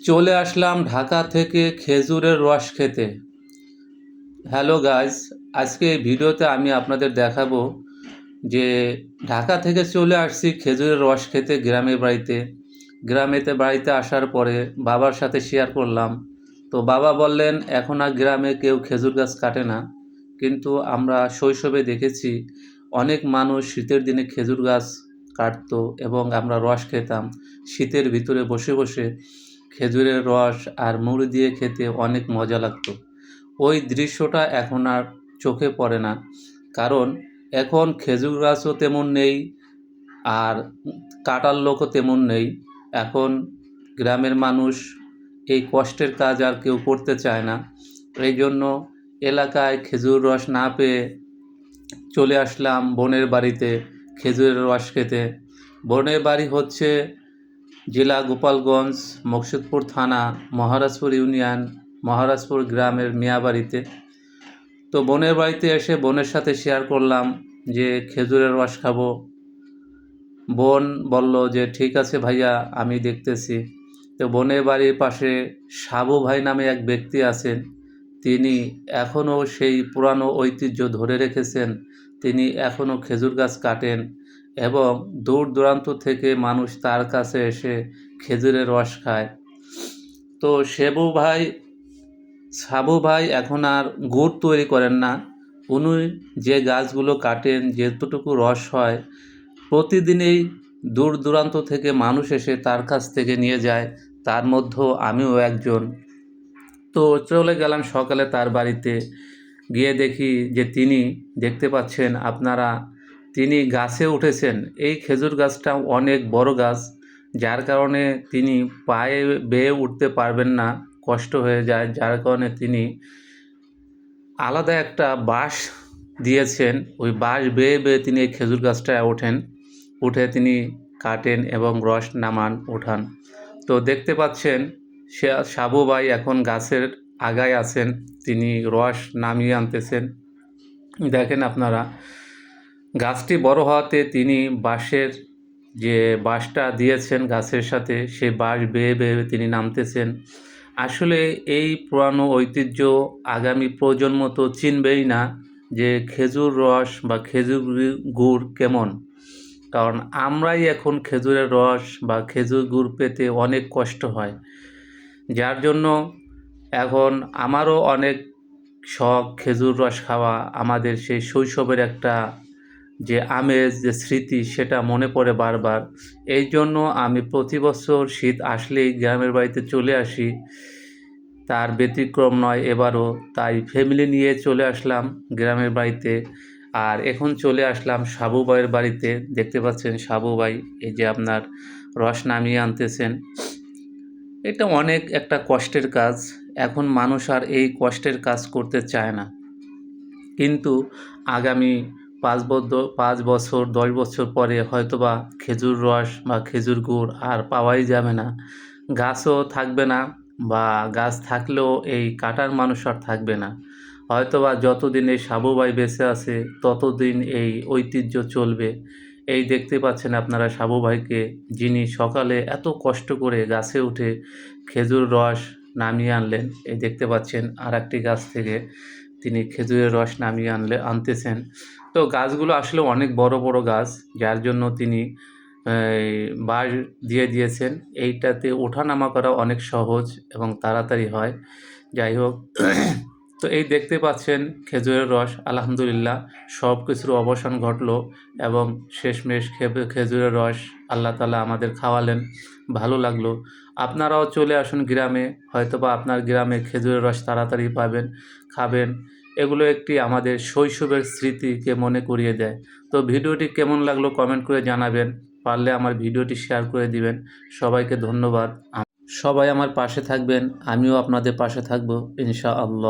চলে আসলাম ঢাকা থেকে খেজুরের রস খেতে। হ্যালো গাইস আজকে এই ভিডিওতে আমি আপনাদের দেখাবো যে ঢাকা থেকে চলে আসছি খেজুরের রস খেতে গ্রামের বাড়িতে। গ্রামেতে বাড়িতে আসার পরে বাবার সাথে শেয়ার করলাম। তো বাবা বললেন, এখন আর গ্রামে কেউ খেজুর গাছ কাটে না। কিন্তু আমরা শৈশবে দেখেছি অনেক মানুষ শীতের দিনে খেজুর গাছ কাটতো এবং আমরা রস খেতাম। শীতের ভিতরে বসে বসে খেজুরের রস আর মুড়ি দিয়ে খেতে অনেক মজা লাগতো। ওই দৃশ্যটা এখন আর চোখে পড়ে না, কারণ এখন খেজুর গাছও তেমন নেই আর কাটার লোকও তেমন নেই। এখন গ্রামের মানুষ এই কষ্টের কাজ আর কেউ করতে চায় না। এই জন্য এলাকায় খেজুর রস না পেয়ে চলে আসলাম বোনের বাড়িতে খেজুরের রস খেতে। বোনের বাড়ি হচ্ছে জেলা গোপালগঞ্জ, মকসুদপুর থানা, মহারাজপুর ইউনিয়ন, মহারাজপুর গ্রামের মিয়াবাড়িতে। তো বোনের বাড়িতে এসে বোনের সাথে শেয়ার করলাম যে, খেজুরের রস খাব। বোন বলল যে, ঠিক আছে ভাইয়া, আমি দেখতেছি। তো বোনের বাড়ির পাশে সাবু ভাই নামে এক ব্যক্তি আছেন। তিনি এখনও সেই পুরানো ঐতিহ্য ধরে রেখেছেন। তিনি এখনও খেজুর গাছ কাটেন। এবং দূর দূরান্ত থেকে মানুষ তার কাছে এসে খেজুরের রস খায়। তো সেবু ভাই, সাবু ভাই এখন আর গুড় তৈরি করেন না। উনি যে গাছগুলো কাটেন, যেতটুকু রস হয়, প্রতিদিনেই দূর দূরান্ত থেকে মানুষ এসে তার কাছ থেকে নিয়ে যায়। তার মধ্যেও আমিও একজন। তো চলে গেলাম সকালে তার বাড়িতে। গিয়ে দেখি যে তিনি, দেখতে পাচ্ছেন আপনারা তিনি গাছে উঠেছেন। এই খেজুর গাছটা অনেক বড় গাছ, যার কারণে তিনি পায়ে বেয়ে উঠতে পারবেন না, কষ্ট হয়ে যায়। যার কারণে তিনি আলাদা একটা বাঁশ দিয়েছেন। ওই বাঁশ বেয়ে বেয়ে তিনি এই খেজুর গাছটায় ওঠেন। উঠে তিনি কাটেন এবং রস নামান, ওঠান। তো দেখতে পাচ্ছেন, সে সাবু ভাই এখন গাছের আগায় আছেন। তিনি রস নামিয়ে আনতেছেন। দেখেন আপনারা গাছটি বড় হওয়াতে তিনি বাঁশের যে বাঁশটা দিয়েছেন গাছের সাথে, সে বাঁশ বেয়ে বেয়ে তিনি নামতেছেন। আসলে এই পুরানো ঐতিহ্য আগামী প্রজন্ম তো চিনবেই না যে খেজুর রস বা খেজুর গুড় কেমন। কারণ আমরাই এখন খেজুরের রস বা খেজুর গুড় পেতে অনেক কষ্ট হয়। যার জন্য এখন আমারও অনেক শখ খেজুর রস খাওয়া, আমাদের সেই শৈশবের একটা যে আমেজ, যে স্মৃতি সেটা মনে পড়ে বারবার। এই জন্য আমি প্রতি বছর শীত আসলেই গ্রামের বাড়িতে চলে আসি। তার ব্যতিক্রম নয় এবারও, তাই ফ্যামিলি নিয়ে চলে আসলাম গ্রামের বাড়িতে। আর এখন চলে আসলাম সাবু ভাইয়ের বাড়িতে। দেখতে পাচ্ছেন সাবু ভাই, এই যে আপনার রস নামিয়ে আনতেছেন। এটা অনেক একটা কষ্টের কাজ। এখন মানুষ আর এই কষ্টের কাজ করতে চায় না। কিন্তু আগামী পাঁচ পাঁচ বছর, দশ বছর পরে হয়তোবা খেজুর রস বা খেজুর গুড় আর পাওয়াই যাবে না। গাছও থাকবে না বা গাছ থাকলেও এই কাটার মানুষ আর থাকবে না। হয়তোবা যতদিন এই সাবুবাই বেঁচে আছে, ততদিন এই ঐতিহ্য চলবে। এই দেখতে পাচ্ছেন আপনারা সাবু ভাইকে যিনি সকালে এত কষ্ট করে গাছে উঠে খেজুর রস নামিয়ে আনলেন। এই দেখতে পাচ্ছেন আর একটি গাছ থেকে। তিনি খেজুরের রস নামিয়ে আনলে, আনতেছেন। তো গাছগুলো আসলে অনেক বড় বড় গাছ, যার জন্য তিনি বাঁশ দিয়ে দিয়েছেন। এইটাতে ওঠানামা করা অনেক সহজ এবং তাড়াতাড়ি হয়। যাই হোক তো এই দেখতে পাচ্ছেন খেজুরের রস, আলহামদুলিল্লাহ সব কিছুর অবসান ঘটলো এবং শেষমেশ খেজুরের রস আল্লাহ তালা আমাদের খাওয়ালেন, ভালো লাগল। আপনারাও চলে আসুন গ্রামে, হয়তোবা আপনার গ্রামে খেজুরের রস তাড়াতাড়ি পাবেন, খাবেন। এগুলো একটি আমাদের শৈশবের স্মৃতিকে মনে করিয়ে দেয়। তো ভিডিওটি কেমন লাগল কমেন্ট করে জানাবেন, পারলে আমার ভিডিওটি শেয়ার করে দিবেন। সবাইকে ধন্যবাদ। সবাই আমার পাশে থাকবেন, আমিও আপনাদের পাশে থাকব ইনশা আল্লাহ